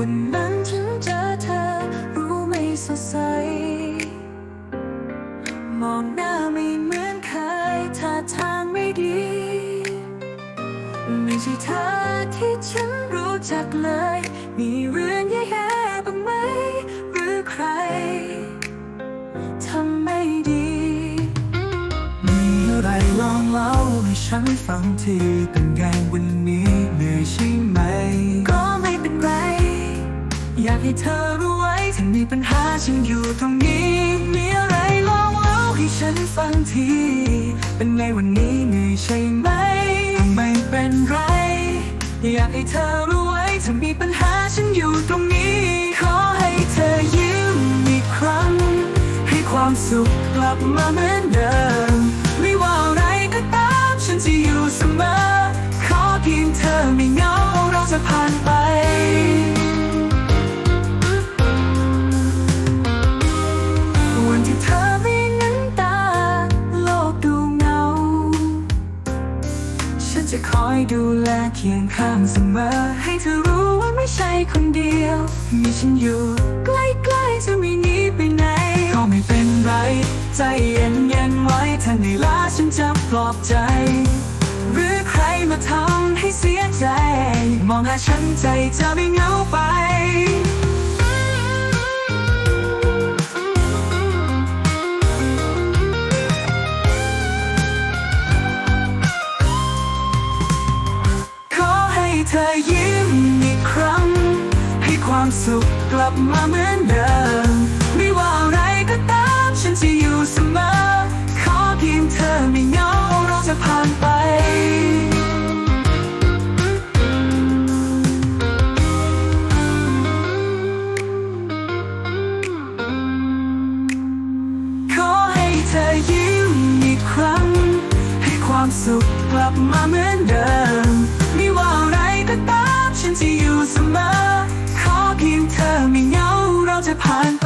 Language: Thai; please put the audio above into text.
วันนั้นฉันเจอเธอรู้ไม่สดใส มองหน้าไม่เหมือนเคยท่าทางไม่ดี ไม่ใช่เธอที่ฉันรู้จักเลย มีเรื่องแย่ๆบ้างไหม หรือใครทำไม่ดี มีอะไรลองเล่าให้ฉันฟังทีเป็นไง ให้เธอรู้ไว้ถ้ามีปัญหาฉันอยู่ตรงนี้ มีอะไรลองเล่าให้ฉันฟังที เป็นไงวันนี้เหนื่อยใช่ไหม ไม่เป็นไร อยากให้เธอรู้ไว้ถ้ามีปัญหาฉันอยู่ตรงนี้ ขอให้เธอยิ้มอีกครั้ง ให้ความสุขกลับมาเหมือนเดิม จะคอยดูแลเคียงข้างเสมอ ให้เธอรู้ว่าไม่ใช่คนเดียว มีฉันอยู่ ใกล้ๆจะไม่หนีไปไหน ก็ไม่เป็นไร ใจเย็นเย็นๆไว้ถ้าเหนื่อยล้าฉันจะปลอบใจ หรือใครมาทำให้เสียใจ มองหาฉันใจจะไม่เหงาไป เธอยิ้มอีกครั้ง ให้ความสุขกลับมาเหมือนเดิม ไม่ว่าอะไรก็ตาม ฉันจะอยู่เสมอ ขอเพียงเธอไม่เหงาเราจะผ่านไปขอให้เธอยิ้มอีกครั้งให้ความสุขกลับมาเหมือนเดิม ก็ตามฉันจะอยู่เสมอ ขอเพียงเธอไม่เหงาเราจะผ่านไป